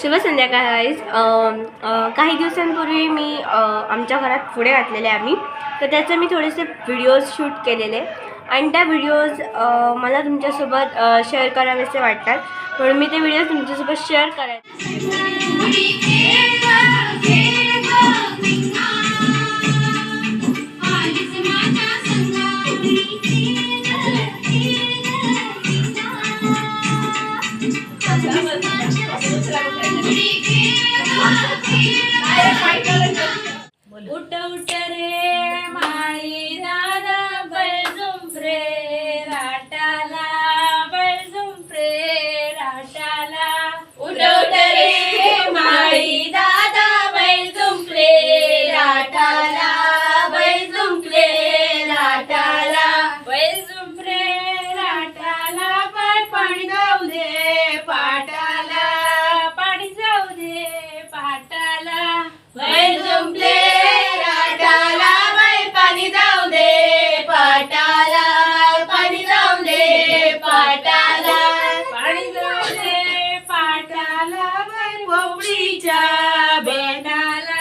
शुभ संध्याकाळ गाईज काही दिवसांपूर्वी मी आमच्या घरात पुढे घातलेले आम्ही. तर त्याचे मी थोडेसे व्हिडिओज शूट केलेले. आणि त्या व्हिडिओज मला तुमच्यासोबत शेअर करावेसे वाटतात. म्हणून मी ते व्हिडिओज तुमच्यासोबत शेअर करायचे. संपले राटाला बाई पाणी जाऊ दे पाटाला पाणी जाऊ दे पाटाला पाणी जाऊ दे पाटाला बाई भोपळीच्या बेटाला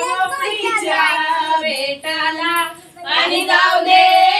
भोपळीच्या बेटाला पाणी जाऊ दे.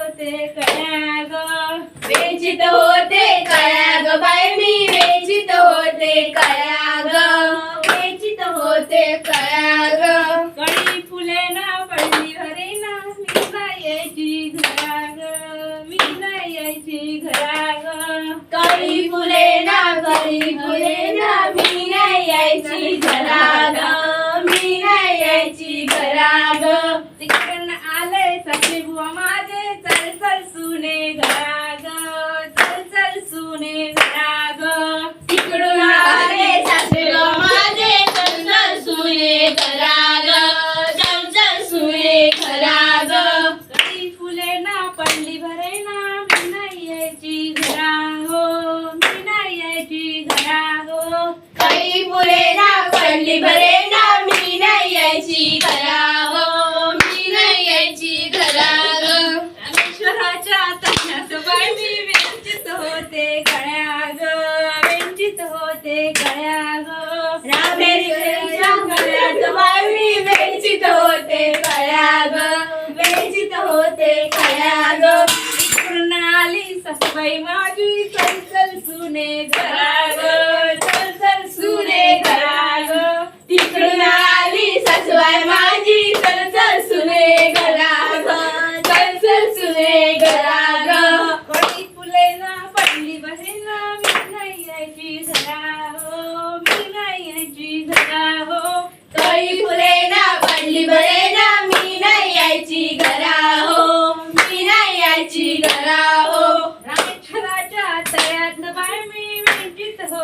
होते कळ्या ग. होते कळ्या ग बाई मी. वेंचित होते गळ्याग वेंचित होते माझी चल चल सुने घरा चल चल सुने घराग तिकडून आली सासूबाई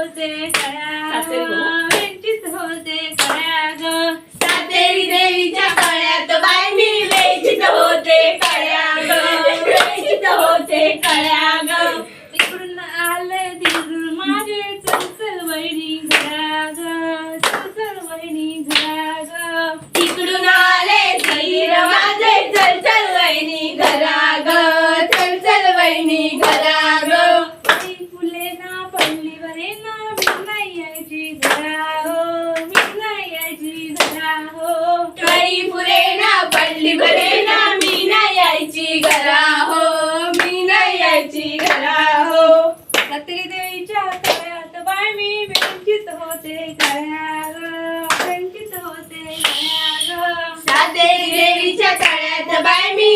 वेंचित होते कळ्या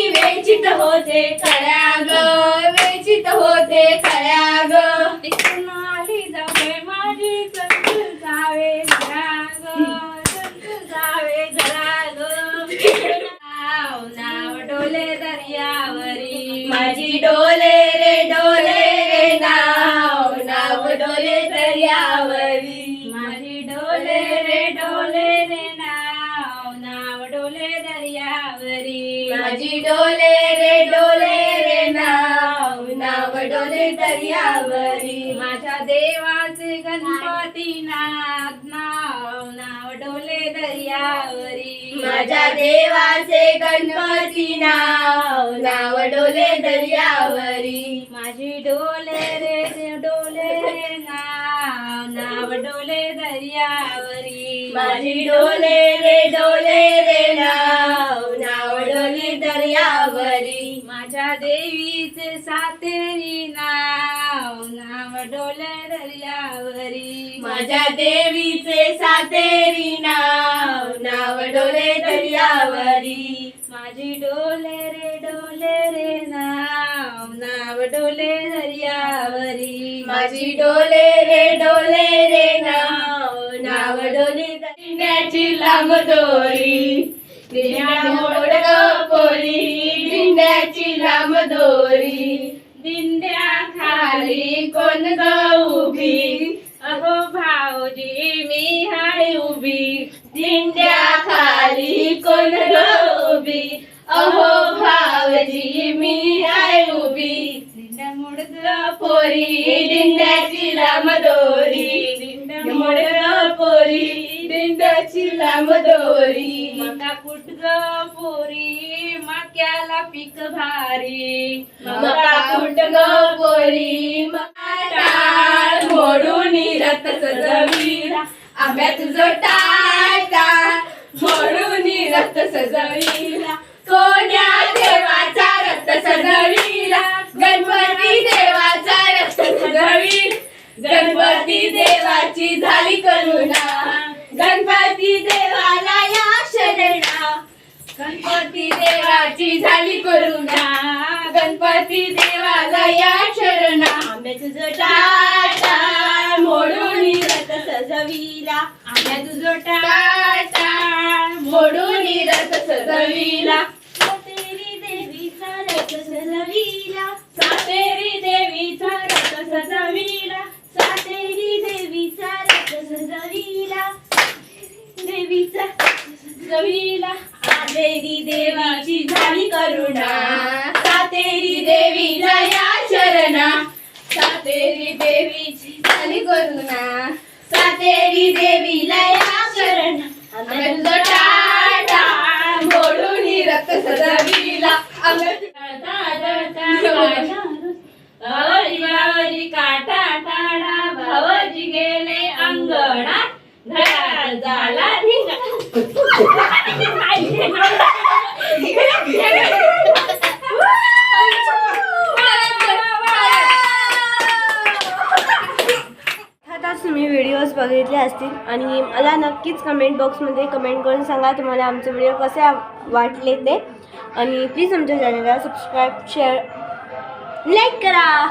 वेचित होते खऱ्या ग वेचित होते खऱ्या ग. माझी डोले रे डोले रे नाव नाव डोले दर्यावरी. माझ्या देवाचे गणपती नाथ नाव नाव डोले दर्यावरी. माझ्या देवाचे गणपती नाव नाव डोले दर्यावरी. माझी डोले रे रे डोले रे नाव नाव डोले दर्यावरी. माझी डोले रे डोले रे सातेरी नाव नाव डोले दर्यावरी माझ्या देवीचे सातेरी नाव नाव डोले दर्यावरी माझी डोले रे डोले रे नाव नाव डोले दर्यावरी माझी डोले रे डोले रे नाव नाव डोले दिंड्याची लांब दोरी. दिंड्याची लांब दोरी दिंड्या खाली कोण ग उभी? अहो भाऊजी मी हाय उभी. दिंड्या खाली कोण ग उभी? अहो भाऊजी मी हाय पोरी दिंड्याची लांब दोरी. दिंड्या मोडग पोरी दिंड्याची लांब दोरी. मका कुटग पोरी मक्याला पीक भारी. मका कुटग पोरी मका मोडून रथ सजविला आंब्यात जो टाटा मोडून रथ सजविला कोण्या देवाचा रथ सजविला गणपती देवाचा रथ सजविला गणपती देवाची झाली करुणा. गणपती देवाला या शरणा. गणपती देवाची झाली करुणा. गणपती देवाला या शरणा. आम्ही तुझं टाटा मोडून रथ सजविला. आम्ही तुझं टाटा मोडून रथ सजविला. सातेरी देवीचा रथ सजविला. सातेरी देवाची झाली करुणा. सातेरी देवी नया शरणा. सातेरी देवीची झाली करुणा. सातेरी देवी लया शरण. आनंद टाटा मोडून रक्त सदा विला भावजी गेले अंगणा. झाला तुम्ही व्हिडिओज बघितले असतील आणि मला नक्कीच कमेंट बॉक्समध्ये कमेंट करून सांगा तुम्हाला आमचे व्हिडिओ कसे वाटले ते. आणि प्लीज आमच्या चॅनलला सबस्क्राईब शेअर लाईक करा.